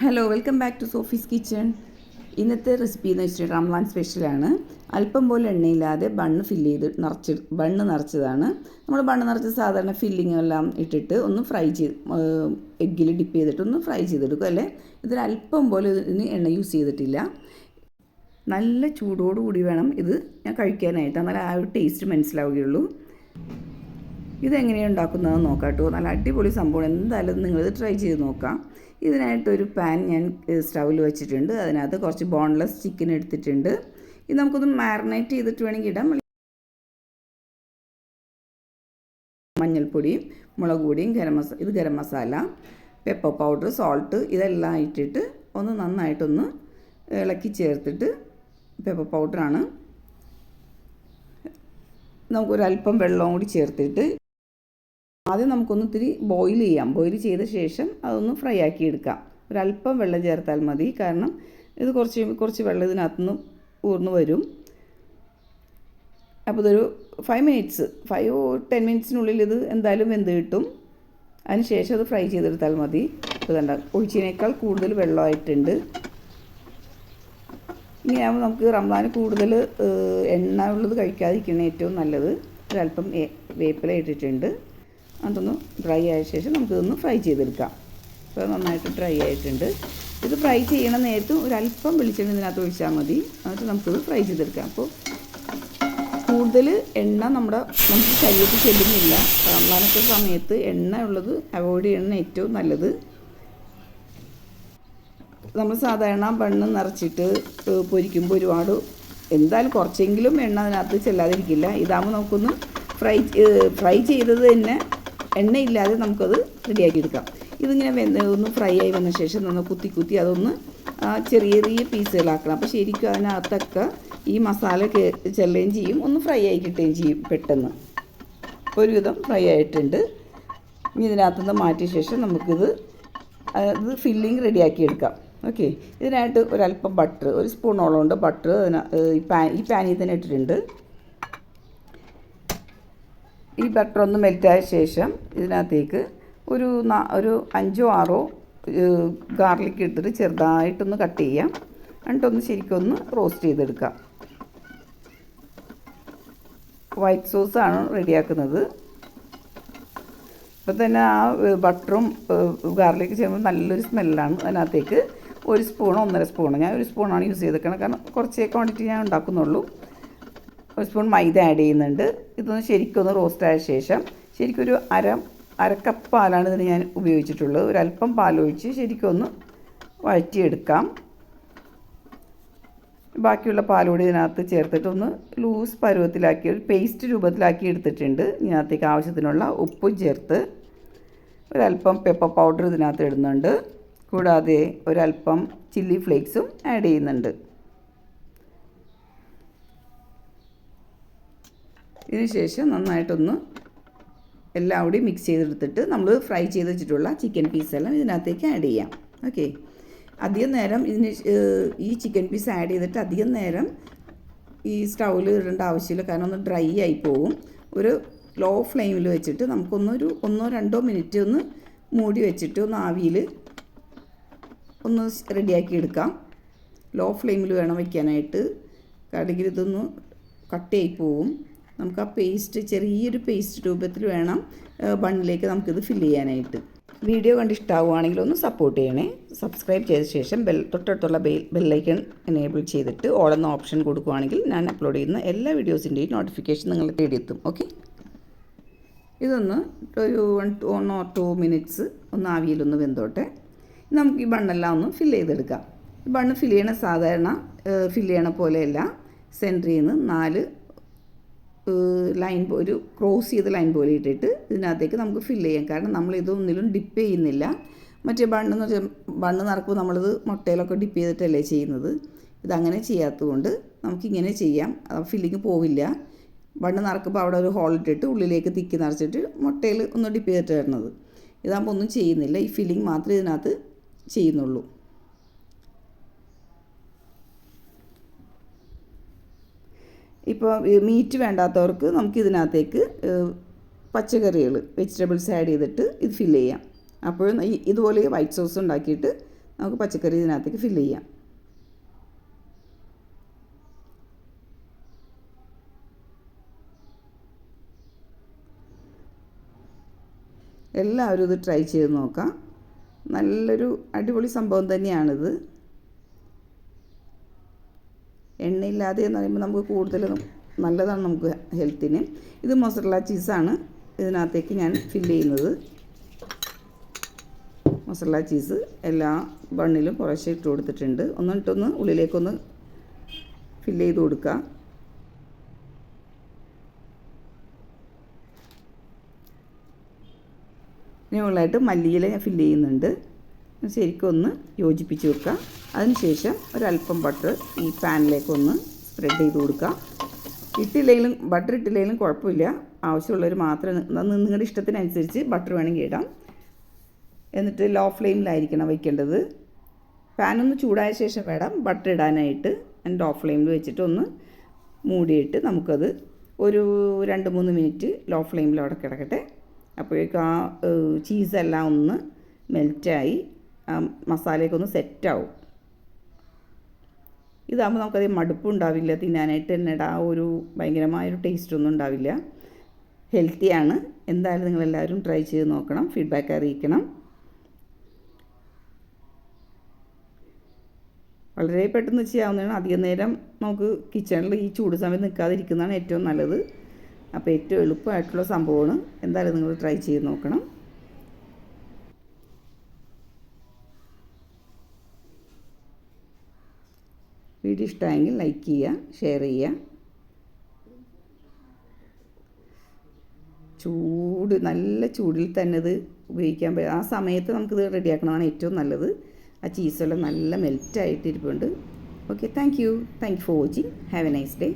Hello welcome back to Sophie's kitchen ഇന്നത്തെ recipe എന്ന് വെച്ചിട്ട് റംലാൻ സ്പെഷ്യലാണ് അല്പം പോലെ എണ്ണയില്ലാതെ ബണ്ണ് ഫില്ല് ചെയ്ത് നിറച്ച് ബണ്ണ് നിറച്ചതാണ്. നമ്മൾ ബണ്ണ് നിറച്ച് സാധാരണ ഫില്ലിംഗ് എല്ലാം ഇട്ടിട്ട് ഒന്ന് ഫ്രൈ ചെയ്ത് എഗ്ഗിൽ ഡിപ്പ് ചെയ്തിട്ട് ഒന്ന് ഫ്രൈ ചെയ്തെടുക്കും അല്ലേ? ഇതിൽ അല്പം പോലെ ഇതിന് എണ്ണ യൂസ് ചെയ്തിട്ടില്ല. നല്ല ചൂടോടുകൂടി വേണം ഇത് ഞാൻ കഴിക്കാനായിട്ട്. എന്നാൽ ആ ഒരു ടേസ്റ്റ് മനസ്സിലാവുകയുള്ളൂ. ഇതെങ്ങനെയാണ് ഉണ്ടാക്കുന്നതെന്ന് നോക്കാം കേട്ടോ. നല്ല അടിപൊളി സംഭവം എന്തായാലും നിങ്ങളിത് ട്രൈ ചെയ്ത് നോക്കാം. ഇതിനായിട്ടൊരു പാൻ ഞാൻ സ്റ്റൗവിൽ വെച്ചിട്ടുണ്ട്. അതിനകത്ത് കുറച്ച് ബോൺലെസ് ചിക്കൻ എടുത്തിട്ടുണ്ട്. ഇത് നമുക്കൊന്ന് മാറിനേറ്റ് ചെയ്തിട്ട് വേണമെങ്കിൽ ഇടാം. മഞ്ഞൾപ്പൊടിയും മുളക് പൊടിയും ഗരം മസാല ഇത് garam masala pepper powder salt ഇതെല്ലാം ഇട്ടിട്ട് ഒന്ന് നന്നായിട്ടൊന്ന് ഇളക്കി ചേർത്തിട്ട് പെപ്പർ പൗഡറാണ് നമുക്കൊരല്പം വെള്ളവും കൂടി ചേർത്തിട്ട് ആദ്യം നമുക്കൊന്ന് ഇത്തിരി ബോയിൽ ചെയ്യാം. ബോയിൽ ചെയ്ത ശേഷം അതൊന്ന് ഫ്രൈ ആക്കി എടുക്കാം. ഒരല്പം വെള്ളം ചേർത്താൽ മതി. കാരണം ഇത് കുറച്ച് കുറച്ച് വെള്ളം ഇതിനകത്തുനിന്ന് ഊർന്നു വരും. അപ്പോൾ ഇതൊരു ഫൈവ് മിനിറ്റ്സ് ഫൈവ് ടെൻ മിനിറ്റ്സിനുള്ളിൽ ഇത് എന്തായാലും വെന്ത് കിട്ടും. ശേഷം അത് ഫ്രൈ ചെയ്തെടുത്താൽ മതി. ഇപ്പോൾ കണ്ട ഒഴിച്ചതിനേക്കാൾ കൂടുതൽ വെള്ളമായിട്ടുണ്ട്. ഇങ്ങനെയാകുമ്പോൾ നമുക്ക് റംസാന് കൂടുതൽ എണ്ണ ഉള്ളത് കഴിക്കാതിരിക്കണം ഏറ്റവും നല്ലത്. ഒരല്പം വേപ്പില ഇട്ടിട്ടുണ്ട്. അതൊന്ന് ഡ്രൈ ആയ ശേഷം നമുക്കിതൊന്ന് ഫ്രൈ ചെയ്തെടുക്കാം. അപ്പോൾ നന്നായിട്ട് ഡ്രൈ ആയിട്ടുണ്ട്. ഇത് ഫ്രൈ ചെയ്യണ നേരത്ത് ഒരല്പം വെളിച്ചെണ്ണ ഇതിനകത്ത് ഒഴിച്ചാൽ മതി. എന്നിട്ട് നമുക്കിത് ഫ്രൈ ചെയ്തെടുക്കാം. അപ്പോൾ കൂടുതൽ എണ്ണ നമ്മുടെ നമുക്ക് ശരീരത്തിൽ ചെല്ലുന്നില്ല. റംബാനൊക്കെ സമയത്ത് എണ്ണ ഉള്ളത് അവോയ്ഡ് ചെയ്യണം ഏറ്റവും നല്ലത്. നമ്മൾ സാധാരണ ബണ്ണ് നിറച്ചിട്ട് പൊരിക്കുമ്പോൾ ഒരുപാട് എന്തായാലും കുറച്ചെങ്കിലും എണ്ണ അതിനകത്ത് ചെല്ലാതിരിക്കില്ല. ഇതാകുമ്പോൾ നമുക്കൊന്ന് ഫ്രൈ ഫ്രൈ ചെയ്തത് തന്നെ എണ്ണയില്ലാതെ നമുക്കത് റെഡിയാക്കി എടുക്കാം. ഇതിങ്ങനെ വെന്ത് ഒന്ന് ഫ്രൈ ആയി വന്ന ശേഷം നമ്മൾ കുത്തി കുത്തി അതൊന്ന് ചെറിയ ചെറിയ പീസുകളാക്കണം. അപ്പോൾ ശരിക്കും അതിനകത്തൊക്കെ ഈ മസാല ചെല്ലുകയും ചെയ്യും. ഒന്ന് ഫ്രൈ ആയി കിട്ടുകയും ചെയ്യും പെട്ടെന്ന്. ഒരുവിധം ഫ്രൈ ആയിട്ടുണ്ട്. ഇനി ഇതിനകത്തുനിന്ന് മാറ്റിയ ശേഷം നമുക്കിത് ഇത് ഫില്ലിങ് റെഡിയാക്കി എടുക്കാം. ഓക്കെ ഇതിനായിട്ട് ഒരല്പം ബട്ടർ ഒരു സ്പൂണോളം ഉണ്ട് ബട്ടർ അതിന ഈ പാൻ ഈ പാനിൽ തന്നെ ഇട്ടിട്ടുണ്ട്. ഈ ബട്ടർ ഒന്ന് മെൽറ്റായ ശേഷം ഇതിനകത്തേക്ക് ഒരു ഒരു അഞ്ചോ ആറോ ഗാർലിക് എടുത്തിട്ട് ചെറുതായിട്ടൊന്ന് കട്ട് ചെയ്യാം. എന്നിട്ടൊന്ന് ശരിക്കൊന്ന് റോസ്റ്റ് ചെയ്തെടുക്കാം. വൈറ്റ് സോസ് ആണ് റെഡിയാക്കുന്നത് ഇപ്പം തന്നെ ആ ബട്ടറും ഗാർലിക് ചെയ്യുമ്പോൾ നല്ലൊരു സ്മെല്ലാണ് അതിനകത്തേക്ക്. ഒരു സ്പൂണോ ഒന്നര സ്പൂണോ ഞാൻ ഒരു സ്പൂണാണ് യൂസ് ചെയ്തേക്കുന്നത് കാരണം കുറച്ചേ ക്വാണ്ടിറ്റി ഞാൻ ഉണ്ടാക്കുന്നുള്ളൂ. ഒരു സ്പൂൺ മൈദ ആഡ് ചെയ്യുന്നുണ്ട്. ഇതൊന്ന് ശരിക്കൊന്ന് റോസ്റ്റ് ആയ ശേഷം ശരിക്കൊരു അര അരക്കപ്പ് പാലാണ് ഇതിന് ഞാൻ ഉപയോഗിച്ചിട്ടുള്ളത്. ഒരല്പം പാലൊഴിച്ച് ശരിക്കൊന്ന് വഴറ്റിയെടുക്കാം. ബാക്കിയുള്ള പാലുകൂടി ഇതിനകത്ത് ചേർത്തിട്ടൊന്ന് ലൂസ് പരുവത്തിലാക്കി ഒരു പേസ്റ്റ് രൂപത്തിലാക്കി എടുത്തിട്ടുണ്ട്. ഇതിനകത്തേക്ക് ആവശ്യത്തിനുള്ള ഉപ്പും ചേർത്ത് ഒരല്പം പെപ്പർ പൗഡർ ഇതിനകത്ത് ഇടുന്നുണ്ട്. കൂടാതെ ഒരല്പം ചില്ലി ഫ്ലേക്സും ആഡ് ചെയ്യുന്നുണ്ട്. ഇതിന് ശേഷം നന്നായിട്ടൊന്ന് എല്ലാം കൂടി മിക്സ് ചെയ്തെടുത്തിട്ട് നമ്മൾ ഫ്രൈ ചെയ്ത് വെച്ചിട്ടുള്ള ചിക്കൻ പീസെല്ലാം ഇതിനകത്തേക്ക് ആഡ് ചെയ്യാം. ഓക്കെ അധികം നേരം ഇതിന് ഈ ചിക്കൻ പീസ് ആഡ് ചെയ്തിട്ട് അധികം നേരം ഈ സ്റ്റൗവിൽ ഇടേണ്ട ആവശ്യമില്ല. കാരണം ഒന്ന് ഡ്രൈ ആയി പോകും. ഒരു ലോ ഫ്ലെയിമിൽ വെച്ചിട്ട് നമുക്കൊന്നൊരു ഒന്നോ രണ്ടോ മിനിറ്റ് ഒന്ന് മൂടി വെച്ചിട്ട് ഒന്ന് ആവിയിൽ ഒന്ന് റെഡിയാക്കി എടുക്കാം. ലോ ഫ്ലെയിമിൽ വേണം വയ്ക്കാനായിട്ട് അല്ലെങ്കിൽ ഇതൊന്ന് കട്ടയായി പോവും. നമുക്ക് ആ പേസ്റ്റ് ചെറിയൊരു പേസ്റ്റ് രൂപത്തിൽ വേണം ബണ്ണിലേക്ക് നമുക്കിത് ഫില്ല് ചെയ്യാനായിട്ട്. വീഡിയോ കണ്ട് ഇഷ്ടമാവുകയാണെങ്കിൽ ഒന്ന് സപ്പോർട്ട് ചെയ്യണേ. സബ്സ്ക്രൈബ് ചെയ്ത ശേഷം ബെൽ തൊട്ടടുത്തുള്ള ബെൽ ബെല്ലൈക്കൺ എനേബിൾ ചെയ്തിട്ട് ഓളെന്ന ഓപ്ഷൻ കൊടുക്കുകയാണെങ്കിൽ ഞാൻ അപ്ലോഡ് ചെയ്യുന്ന എല്ലാ വീഡിയോസിന്റെയും നോട്ടിഫിക്കേഷൻ നിങ്ങൾ തേടിയെത്തും. ഓക്കെ ഇതൊന്ന് ഒരു one one or two minutes ഒന്ന് ആവിയിലൊന്ന് വെന്തോട്ടെ. നമുക്ക് ഈ ബണ്ണെല്ലാം ഒന്ന് ഫില്ല് ചെയ്തെടുക്കാം. ഈ ബണ്ണ് ഫില്ല് ചെയ്യണ സാധാരണ ഫില്ല് ചെയ്യണ പോലെയല്ല. സെന്ററിൽ നിന്ന് നാല് ലൈൻ ഒരു ക്രോസ് ചെയ്ത ലൈൻ പോലെ ഇട്ടിട്ട് ഇതിനകത്തേക്ക് നമുക്ക് ഫില്ല് ചെയ്യാം. കാരണം നമ്മൾ ഇതൊന്നിലും ഡിപ്പ് ചെയ്യുന്നില്ല. മറ്റേ ബണ്ണ് എന്ന് വെച്ചാൽ ബണ്ണ് നിറക്കുമ്പോൾ നമ്മളിത് മുട്ടയിലൊക്കെ ഡിപ്പ് ചെയ്തിട്ടല്ലേ ചെയ്യുന്നത്? ഇതങ്ങനെ ചെയ്യാത്തതുകൊണ്ട് നമുക്കിങ്ങനെ ചെയ്യാം. ഫില്ലിങ് പോവില്ല. ബണ്ണ് നടക്കുമ്പോൾ അവിടെ ഒരു ഹോൾ ഇട്ടിട്ട് ഉള്ളിലേക്ക് തിക്കി നിറച്ചിട്ട് മുട്ടയിൽ ഒന്ന് ഡിപ്പ് ചെയ്തിട്ട് വരുന്നത്. ഇതാകുമ്പോൾ ഒന്നും ചെയ്യുന്നില്ല. ഈ ഫില്ലിങ് മാത്രമേ ഇതിനകത്ത് ചെയ്യുന്നുള്ളൂ. ഇപ്പോൾ മീറ്റ് വേണ്ടാത്തവർക്ക് നമുക്ക് ഇതിനകത്തേക്ക് പച്ചക്കറികൾ വെജിറ്റബിൾസ് ആഡ് ചെയ്തിട്ട് ഇത് ഫില്ല് ചെയ്യാം. അപ്പോഴും ഇതുപോലെ വൈറ്റ് സോസ് ഉണ്ടാക്കിയിട്ട് നമുക്ക് പച്ചക്കറി ഇതിനകത്തേക്ക് ഫില്ല് ചെയ്യാം. എല്ലാവരും ഇത് ട്രൈ ചെയ്ത് നോക്കാം. നല്ലൊരു അടിപൊളി സംഭവം തന്നെയാണിത്. എണ്ണയില്ലാതെ എന്ന് പറയുമ്പോൾ നമുക്ക് കൂടുതൽ നല്ലതാണ് നമുക്ക് ഹെൽത്തിന്. ഇത് മൊസറല്ല ചീസാണ്. ഇതിനകത്തേക്ക് ഞാൻ ഫില്ല് ചെയ്യുന്നത്. മസാല ചീസ് എല്ലാ ബണ്ണിലും കുറേശ്ശെ ഇട്ട് കൊടുത്തിട്ടുണ്ട്. ഒന്നിട്ടൊന്ന് ഉള്ളിലേക്കൊന്ന് ഫില്ല് ചെയ്ത് കൊടുക്കുക. ഇനി ഉള്ളതായിട്ട് മല്ലിയില ഞാൻ ഫില്ല് ചെയ്യുന്നുണ്ട്. ശരിക്കും ഒന്ന് യോജിപ്പിച്ച് വെക്കുക. അതിനുശേഷം ഒരല്പം ബട്ടർ ഈ പാനിലേക്കൊന്ന് സ്പ്രെഡ് ചെയ്ത് കൊടുക്കുക. ഇട്ടില്ലെങ്കിലും ബട്ടർ ഇട്ടില്ലെങ്കിലും കുഴപ്പമില്ല. ആവശ്യമുള്ളവർ മാത്രം നിങ്ങളുടെ ഇഷ്ടത്തിനനുസരിച്ച് ബട്ടർ വേണമെങ്കിൽ ഇടാം. എന്നിട്ട് ലോ ഫ്ലെയിമിലായിരിക്കണം വയ്ക്കേണ്ടത് പാനൊന്ന് ചൂടായ ശേഷം വേണം ബട്ടർ ഇടാനായിട്ട്. ലോ ഫ്ലെയിമിൽ വെച്ചിട്ട് ഒന്ന് മൂടിയിട്ട് നമുക്കത് ഒരു രണ്ട് മൂന്ന് മിനിറ്റ് ലോ ഫ്ലെയിമിൽ അവിടെ കിടക്കട്ടെ. അപ്പോഴേക്കും ആ ചീസെല്ലാം ഒന്ന് മെൽറ്റായി മസാലയൊക്കെ ഒന്ന് സെറ്റാവും. ഇതാകുമ്പോൾ നമുക്കത് മടുപ്പുണ്ടാവില്ല തിന്നാനായിട്ട് തന്നെ ആ ഒരു ഭയങ്കരമായ ഭയങ്കരമായൊരു ടേസ്റ്റൊന്നും ഉണ്ടാവില്ല. ഹെൽത്തിയാണ് എന്തായാലും നിങ്ങളെല്ലാവരും ട്രൈ ചെയ്ത് നോക്കണം. ഫീഡ്ബാക്ക് അറിയിക്കണം. വളരെ പെട്ടെന്ന് ചെയ്യാവുന്നതാണ്. അധികം നേരം നമുക്ക് കിച്ചണിൽ ഈ ചൂട് സമയത്ത് നിൽക്കാതിരിക്കുന്നതാണ് ഏറ്റവും നല്ലത്. അപ്പോൾ ഏറ്റവും എളുപ്പമായിട്ടുള്ള സംഭവമാണ്. എന്തായാലും നിങ്ങൾ ട്രൈ ചെയ്ത് നോക്കണം. വീഡിയോ ഇഷ്ടമായെങ്കിൽ ലൈക്ക് ചെയ്യുക ഷെയർ ചെയ്യുക. ചൂട് നല്ല ചൂടിൽ തന്നെ ഇത് ഉപയോഗിക്കാൻ പറ്റും ആ സമയത്ത് നമുക്കിത് റെഡിയാക്കണതാണ് ഏറ്റവും നല്ലത്. ആ ചീസെല്ലാം നല്ല മെൽറ്റായിട്ടിരിപ്പുണ്ട് okay thank you thank you for watching have a nice day